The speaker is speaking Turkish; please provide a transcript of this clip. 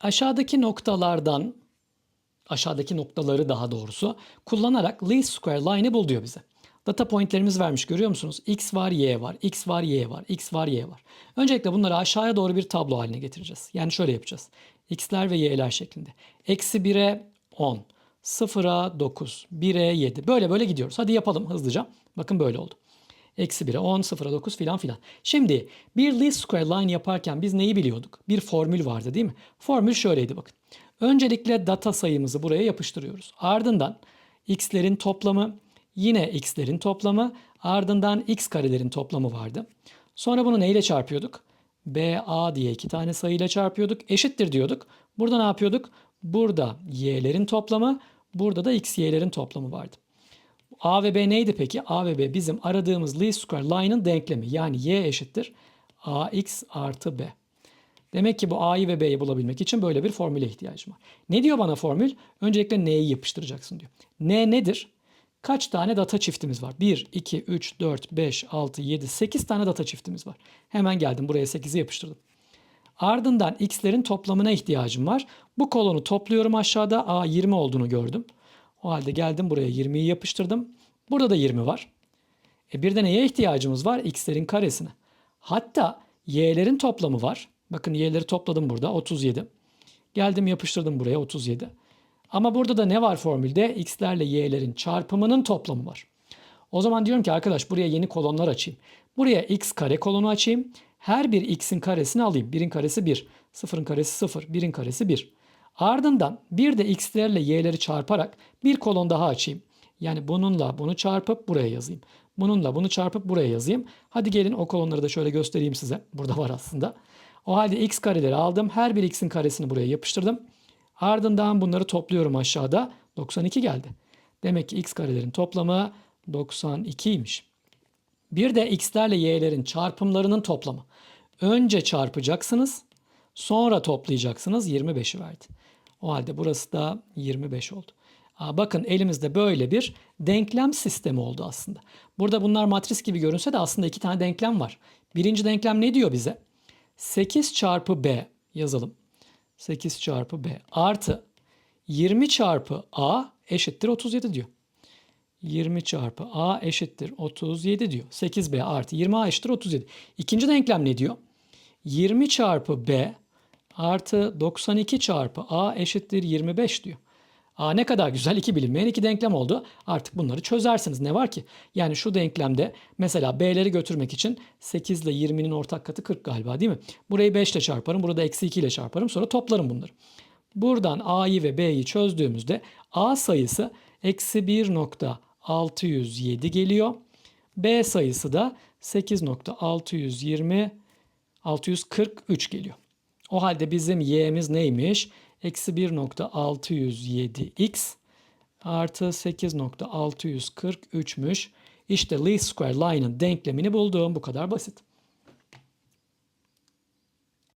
aşağıdaki noktalardan aşağıdaki noktaları daha doğrusu kullanarak least square line'ı bul diyor bize. Data pointlerimiz vermiş görüyor musunuz? X var, Y var, X var, Y var, X var, Y var. Öncelikle bunları aşağıya doğru bir tablo haline getireceğiz. Yani şöyle yapacağız. X'ler ve Y'ler şeklinde. Eksi 1'e 10, 0'a 9, 1'e 7. Böyle böyle gidiyoruz. Hadi yapalım hızlıca. Bakın böyle oldu. Eksi 1'e 10, 0'a 9 filan filan. Şimdi bir least square line yaparken biz neyi biliyorduk? Bir formül vardı değil mi? Formül şöyleydi bakın. Öncelikle data sayımızı buraya yapıştırıyoruz. Ardından x'lerin toplamı, yine x'lerin toplamı, ardından x karelerin toplamı vardı. Sonra bunu neyle çarpıyorduk? BA diye iki tane sayıyla çarpıyorduk. Eşittir diyorduk. Burada ne yapıyorduk? Burada y'lerin toplamı, burada da x y'lerin toplamı vardı. A ve B neydi peki? A ve B bizim aradığımız least square line'ın denklemi. Yani y eşittir ax artı b. Demek ki bu a'yı ve b'yi bulabilmek için böyle bir formüle ihtiyacım var. Ne diyor bana formül? Öncelikle n'yi yapıştıracaksın diyor. n nedir? Kaç tane data çiftimiz var? 1, 2, 3, 4, 5, 6, 7, 8 tane data çiftimiz var. Hemen geldim buraya 8'i yapıştırdım. Ardından x'lerin toplamına ihtiyacım var. Bu kolonu topluyorum aşağıda. A 20 olduğunu gördüm. O halde geldim buraya 20'yi yapıştırdım. Burada da 20 var. E bir de neye ihtiyacımız var? X'lerin karesine. Hatta y'lerin toplamı var. Bakın y'leri topladım burada 37. Geldim yapıştırdım buraya 37. Ama burada da ne var formülde? X'lerle y'lerin çarpımının toplamı var. O zaman diyorum ki arkadaş buraya yeni kolonlar açayım. Buraya x kare kolonu açayım. Her bir x'in karesini alayım. 1'in karesi 1, 0'ın karesi 0, 1'in karesi 1. Ardından bir de x'lerle y'leri çarparak bir kolon daha açayım. Yani bununla bunu çarpıp buraya yazayım. Bununla bunu çarpıp buraya yazayım. Hadi gelin o kolonları da şöyle göstereyim size. Burada var aslında. O halde x kareleri aldım. Her bir x'in karesini buraya yapıştırdım. Ardından bunları topluyorum aşağıda. 92 geldi. Demek ki x karelerin toplamı 92'ymiş. Bir de x'lerle y'lerin çarpımlarının toplamı. Önce çarpacaksınız, sonra toplayacaksınız 25'i verdi. O halde burası da 25 oldu. Aa, bakın elimizde böyle bir denklem sistemi oldu aslında. Burada bunlar matris gibi görünse de aslında iki tane denklem var. Birinci denklem ne diyor bize? 8 çarpı b yazalım. 8 çarpı b artı 20 çarpı a eşittir 37 diyor. 20 çarpı a eşittir 37 diyor. 8b artı 20a eşittir 37. İkinci denklem ne diyor? 20 çarpı b artı 92 çarpı a eşittir 25 diyor. A ne kadar güzel iki bilinmeyen iki denklem oldu. Artık bunları çözersiniz. Ne var ki? Yani şu denklemde mesela b'leri götürmek için 8 ile 20'nin ortak katı 40 galiba değil mi? Burayı 5 ile çarparım. Burada eksi 2 ile çarparım. Sonra toplarım bunları. Buradan a'yı ve b'yi çözdüğümüzde a sayısı eksi 1.607 geliyor. B sayısı da 8.620 643 geliüyor. O halde bizim y'miz neymiş? Eksi 1.607x artı 8.643'müş. İşte least square line'ın denklemini buldum. Bu kadar basit.